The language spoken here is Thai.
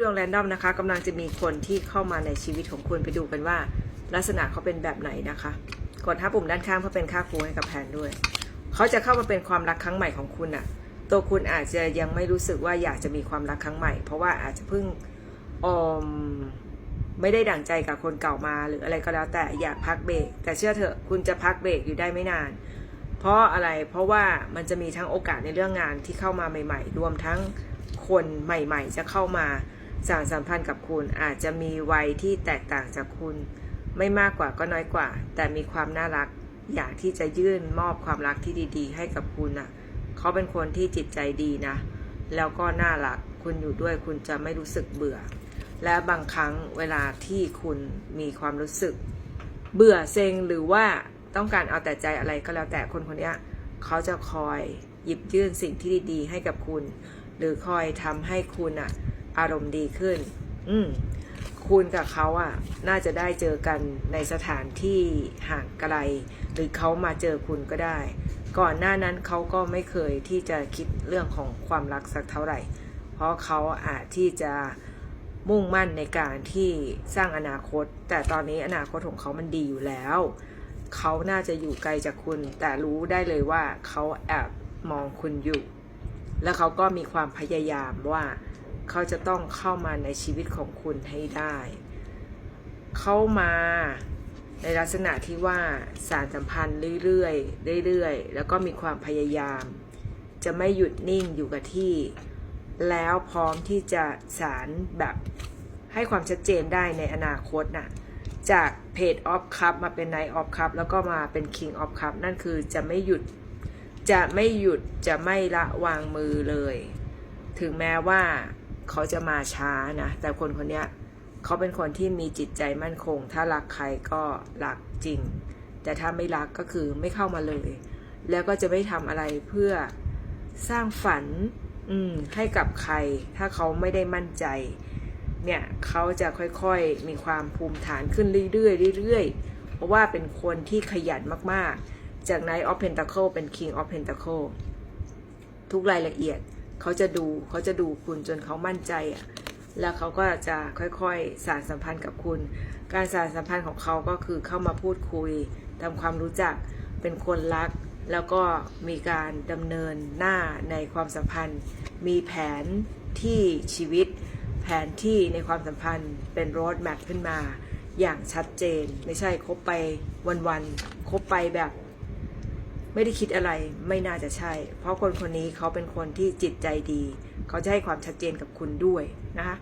ดวงแรนดอมนะคะกำลังจะมีคนที่เข้ามาในชีวิตของคุณไปดูกันว่า ลักษณะเขาเป็นแบบไหนนะคะ กดทับปุ่มด้านข้างเพื่อเป็นค่าครูให้กับแผนด้วย เขาจะเข้ามาเป็นความรักครั้งใหม่ของคุณอะตัวคุณอาจจะยังไม่รู้สึกว่าอยากจะมีความรักครั้งใหม่ เพราะว่าอาจจะเพิ่งอมไม่ได้ดั่งใจกับคนเก่ามา หรืออะไรก็แล้วแต่อยากพักเบรกแต่เชื่อเถอะคุณจะพักเบรกอยู่ได้ไม่นาน เพราะอะไรเพราะว่ามันจะมีทั้งโอกาสในเรื่องงานที่เข้ามาใหม่ ๆ รวมทั้งคนใหม่ ๆ จะเข้ามา สานสัมพันธ์กับคุณอาจจะมีวัยที่แตกต่างจากคุณ ไม่มากกว่าก็น้อยกว่า แต่มีความน่ารัก อยากที่จะยื่นมอบความรักที่ดีๆ ให้กับคุณน่ะ เขาเป็นคนที่จิตใจดีนะ แล้วก็น่ารัก คุณอยู่ด้วยคุณจะไม่รู้สึกเบื่อ และบางครั้งเวลาที่คุณมีความรู้สึก เบื่อเซ็งหรือว่าต้องการเอาแต่ใจอะไรก็แล้วแต่คนคนนี้เขาจะคอยหยิบยื่นสิ่งที่ดีๆ ให้กับคุณ หรือคอยทำให้คุณอะ อารมณ์ดีขึ้น อืมคุณกับเขาอะ น่าจะได้เจอกันในสถานที่ห่างไกล หรือเขามาเจอคุณก็ได้ ก่อนหน้านั้นเขาก็ไม่เคยที่จะคิดเรื่องของความรักสักเท่าไหร่ เพราะเขาอาจที่จะมุ่งมั่นในการที่สร้างอนาคต แต่ตอนนี้อนาคตของเขามันดีอยู่แล้ว เขาน่าจะอยู่ไกลจากคุณ แต่รู้ได้เลยว่าเขาแอบมองคุณอยู่ แล้วเขาก็มีความพยายามว่า เขาจะต้องเข้ามาในชีวิตของคุณให้ได้ เข้ามาในลักษณะที่ว่าสารสัมพันธ์เรื่อยๆเรื่อยๆ แล้วก็มีความพยายาม จะไม่หยุดนิ่งอยู่กับที่ แล้วพร้อมที่จะสารแบบให้ความชัดเจนได้ในอนาคตน่ะจากเพจออฟคัพมาเป็นไนออฟคัพแล้วก็มาเป็นคิงออฟคัพนั่นคือจะไม่หยุดจะไม่หยุดจะไม่ละวางมือเลย ถึงแม้ว่า เขาจะมาช้านะ แต่คนคนเนี้ยเขาเป็นคนที่มีจิตใจมั่นคง ถ้ารักใครก็รักจริง แต่ถ้าไม่รักก็คือไม่เข้ามาเลย แล้วก็จะไม่ทำอะไรเพื่อสร้างฝันอืมให้กับใคร ถ้าเขาไม่ได้มั่นใจ เนี่ยเขาจะค่อยๆมีความภูมิฐานขึ้นเรื่อยๆเรื่อยๆเพราะว่าเป็นคนที่ขยันมากๆ จาก Knight of Pentacle เป็น King of Pentacle ทุกรายละเอียด เขาจะดูเขาจะดูคุณจนเขามั่นใจอะ่ะแล้วเขาก็จะค่อยๆสานสัมพันธ์กับคุณ การสานสัมพันธ์ของเขาก็คือเข้ามาพูดคุยทำความรู้จักเป็นคนรัก แล้วก็มีการดำเนินหน้าในความสัมพันธ์ มีแผนที่ชีวิต แผนที่ในความสัมพันธ์เป็นโรดแมพขึ้นมา อย่างชัดเจน ไม่ใช่คบไปวันๆคบไปแบบ ไม่ได้คิดอะไรไม่น่าจะใช่ เพราะคนคนนี้เขาเป็นคนที่จิตใจดี เขาจะให้ความชัดเจนกับคุณด้วยนะคะ